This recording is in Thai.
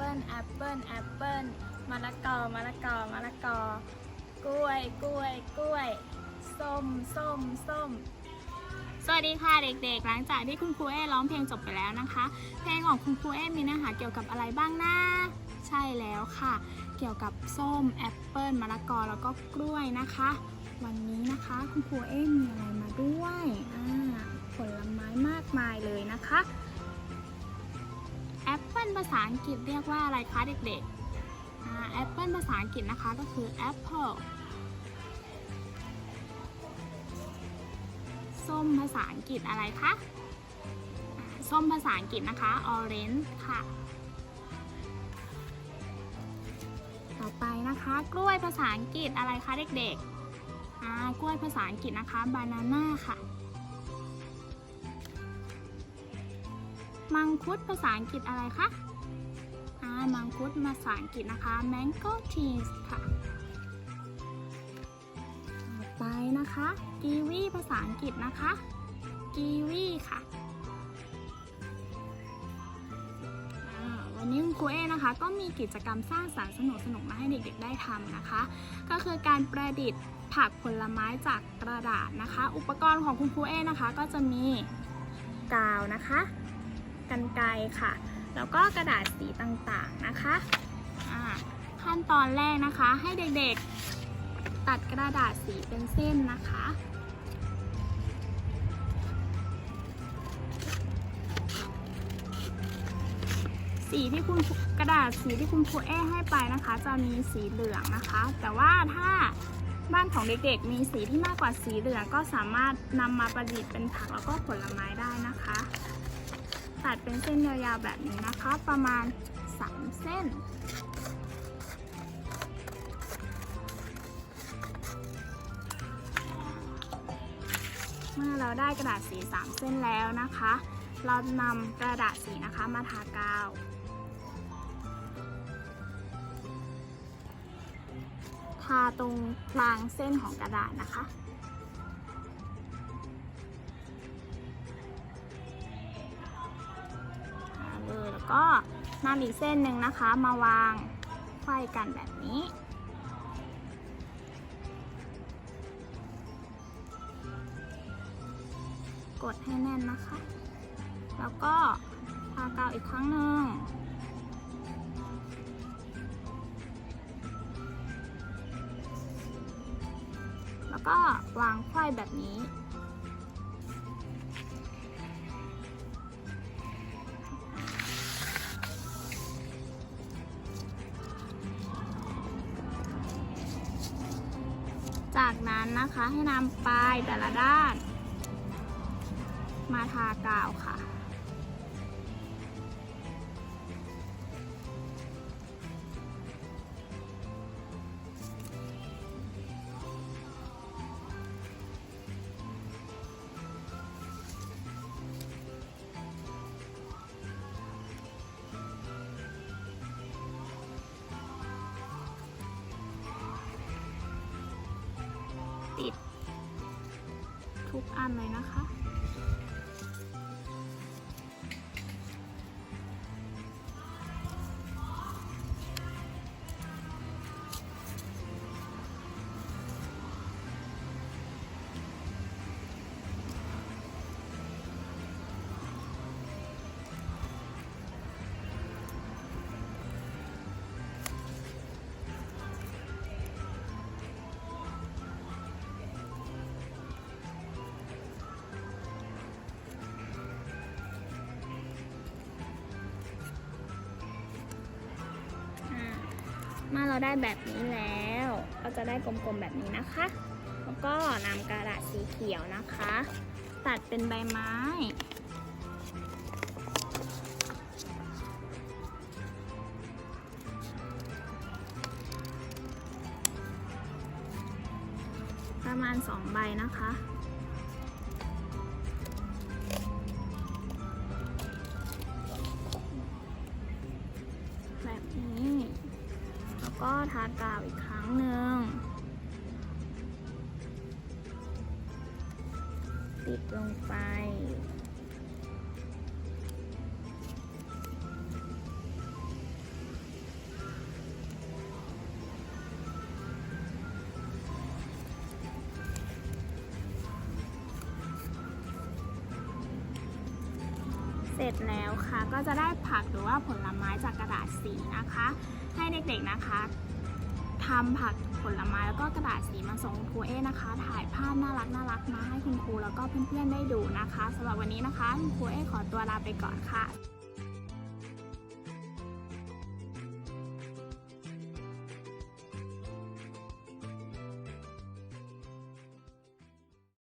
ปิลแอปเปิลแอปเปิลมะละกอมะละกอมะละกอกล้วยกล้วยกล้วยส้มส้มส้มสวัสดีค่ะเด็กๆ หลังจากที่คุณครูเอร้องเพลงจบไปแล้วนะคะ เพลงของคุณครูเอมีเนื้อหาเกี่ยวกับอะไรบ้างนะใช่แล้วค่ะ เกี่ยวกับส้มแอปเปิลมะละกอแล้วก็กล้วยนะคะ วันนี้นะคะคุณครูเอมีอะไรมาด้วยอ่าผลไม้มากมายเลยนะคะ ปเปิลภาษาอังกฤษเรียกว่าอะไรคะเด็กๆแอปเปิลภาษาอังกฤษนะคะก็คือ apple ส้มภาษาอังกฤษอะไรคะ ส้มภาษาอังกฤษนะคะ orange ค่ะ ต่อไปนะคะ กล้วยภาษาอังกฤษอะไรคะเด็กๆกล้วยภาษาอังกฤษนะคะ banana ค่ะ มังคุดภาษาอังกฤษอะไรคะอ่ามังคุดภาษาอังกฤษนะคะ mango trees ค่ะ ต่อไปนะคะ กีวีภาษาอังกฤษนะคะ กีวีค่ะวันนี้คุณครูเอนะคะก็มีกิจกรรมสร้างสรรค์สนุกๆมาให้เด็กๆได้ทำนะคะ ก็คือการประดิษฐ์ผักผลไม้จากกระดาษนะคะ อุปกรณ์ของคุณครูเอนะคะ ก็จะมีกาวนะคะ กันไกรค่ะ แล้วก็กระดาษสีต่างๆนะคะขั้นตอนแรกนะคะให้เด็กๆ ตัดกระดาษสีเป็นเส้นนะคะ สีที่คุณกระดาษสีที่คุณครูเอให้ไปนะคะ จะมีสีเหลืองนะคะ แต่ว่าถ้าบ้านของเด็กๆ มีสีที่มากกว่าสีเหลืองก็สามารถนำมาประดิษฐ์เป็นผักแล้วก็ผลไม้ได้นะคะ ตัดเป็นเส้นยาวๆแบบนี้นะคะ ประมาณ 3 เส้น เมื่อเราได้กระดาษสี 3 เส้นแล้วนะคะ เรานำกระดาษสีนะคะมาทากาวทาตรงกลางเส้นของกระดาษนะคะ ก็นำอีกเส้นหนึ่งนะคะมาวางไขว้กันแบบนี้ กดให้แน่นนะคะ แล้วก็ทากาวอีกครั้งหนึ่งแล้วก็วางไขว้แบบนี้ จากนั้นนะคะให้นำปลายแต่ละด้าน มาทากาวค่ะ อ่านหนเลยนะคะ ได้แบบนี้แล้ว ก็จะได้กลมๆแบบนี้นะคะ แล้วก็นำกระดาษสีเขียวนะคะ ตัดเป็นใบไม้ประมาณ 2 ใบนะคะ ก็ทากาวอีกครั้งหนึ่ง ติดลงไป เสร็จแล้วค่ะ ก็จะได้ผักหรือว่าผลไม้จากกระดาษสีนะคะ ให้เด็กๆนะคะทำผักผลไม้แล้วก็กระดาษสีมาส่งครูเอนะคะ ถ่ายภาพน่ารักน่ารักมาให้คุณครูแล้วก็เพื่อนๆได้ดูนะคะสำหรับวันนี้นะคะคุณครูเอขอตัวลาไปก่อนค่ะ